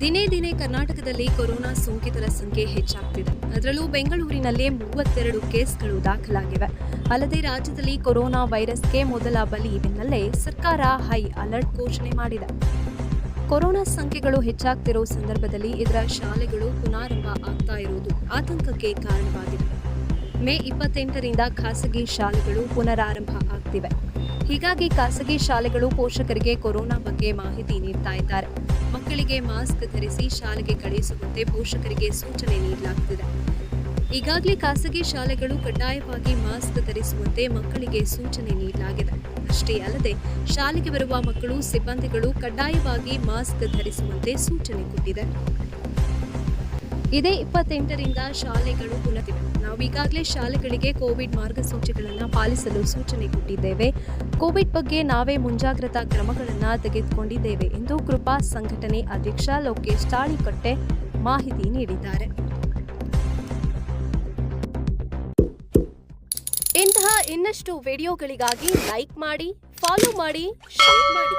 ಕರ್ನಾಟಕದಲ್ಲಿ ಕೊರೋನಾ ಸೋಂಕಿತರ ಸಂಖ್ಯೆ ಹೆಚ್ಚಾಗ್ತಿದೆ. ಅದರಲ್ಲೂ ಬೆಂಗಳೂರಿನಲ್ಲೇ ಮೂವತ್ತೆರಡು ಕೇಸ್ಗಳು ದಾಖಲಾಗಿವೆ. ಅಲ್ಲದೆ ರಾಜ್ಯದಲ್ಲಿ ಕೊರೋನಾ ವೈರಸ್ಗೆ ಮೊದಲ ಬಲಿ ಬೆನ್ನಲ್ಲೇ ಸರ್ಕಾರ ಹೈ ಅಲರ್ಟ್ ಘೋಷಣೆ ಮಾಡಿದೆ. ಕೊರೋನಾ ಸಂಖ್ಯೆಗಳು ಹೆಚ್ಚಾಗ್ತಿರೋ ಸಂದರ್ಭದಲ್ಲಿ ಇದರ ಶಾಲೆಗಳು ಪುನಾರಂಭ ಆಗ್ತಾ ಇರುವುದು ಆತಂಕಕ್ಕೆ ಕಾರಣವಾಗಿದೆ. ಮೇ ಇಪ್ಪತ್ತೆಂಟರಿಂದ ಖಾಸಗಿ ಶಾಲೆಗಳು ಪುನರಾರಂಭ ಆಗ್ತಿವೆ. ಹೀಗಾಗಿ ಖಾಸಗಿ ಶಾಲೆಗಳು ಪೋಷಕರಿಗೆ ಕೊರೋನಾ ಬಗ್ಗೆ ಮಾಹಿತಿ ನೀಡ್ತಾ ಇದ್ದಾರೆ. ಮಕ್ಕಳಿಗೆ ಮಾಸ್ಕ್ ಧರಿಸಿ ಶಾಲೆಗೆ ಕಳುಹಿಸುವಂತೆ ಪೋಷಕರಿಗೆ ಸೂಚನೆ ನೀಡಲಾಗುತ್ತಿದೆ ಈಗಾಗಲೇ ಖಾಸಗಿ ಶಾಲೆಗಳು ಕಡ್ಡಾಯವಾಗಿ ಮಾಸ್ಕ್ ಧರಿಸುವಂತೆ ಮಕ್ಕಳಿಗೆ ಸೂಚನೆ ನೀಡಲಾಗಿದೆ. ಅಷ್ಟೇ ಅಲ್ಲದೆ, ಶಾಲೆಗೆ ಬರುವ ಮಕ್ಕಳು, ಸಿಬ್ಬಂದಿಗಳು ಕಡ್ಡಾಯವಾಗಿ ಮಾಸ್ಕ್ ಧರಿಸುವಂತೆ ಸೂಚನೆ ಕೊಟ್ಟಿದೆ. ಇದೇ ಇಪ್ಪತ್ತೆಂಟರಿಂದ ಶಾಲೆಗಳು ಕುಲತಿವೆ ನಾವು ಈಗಾಗಲೇ ಶಾಲೆಗಳಿಗೆ ಕೋವಿಡ್ ಮಾರ್ಗಸೂಚಿಗಳನ್ನು ಪಾಲಿಸಲು ಸೂಚನೆ ಕೊಟ್ಟಿದ್ದೇವೆ. ಕೋವಿಡ್ ಬಗ್ಗೆ ನಾವೇ ಮುಂಜಾಗ್ರತಾ ಕ್ರಮಗಳನ್ನು ತೆಗೆದುಕೊಂಡಿದ್ದೇವೆ ಎಂದು ಕೃಪಾ ಸಂಘಟನೆ ಅಧ್ಯಕ್ಷ ಲೋಕೇಶ್ ತಾಳಿಕಟ್ಟೆ ಮಾಹಿತಿ ನೀಡಿದ್ದಾರೆ. ಇಂತಹ ಇನ್ನಷ್ಟು ವಿಡಿಯೋಗಳಿಗಾಗಿ ಲೈಕ್ ಮಾಡಿ, ಫಾಲೋ ಮಾಡಿ, ಶೇರ್ ಮಾಡಿ.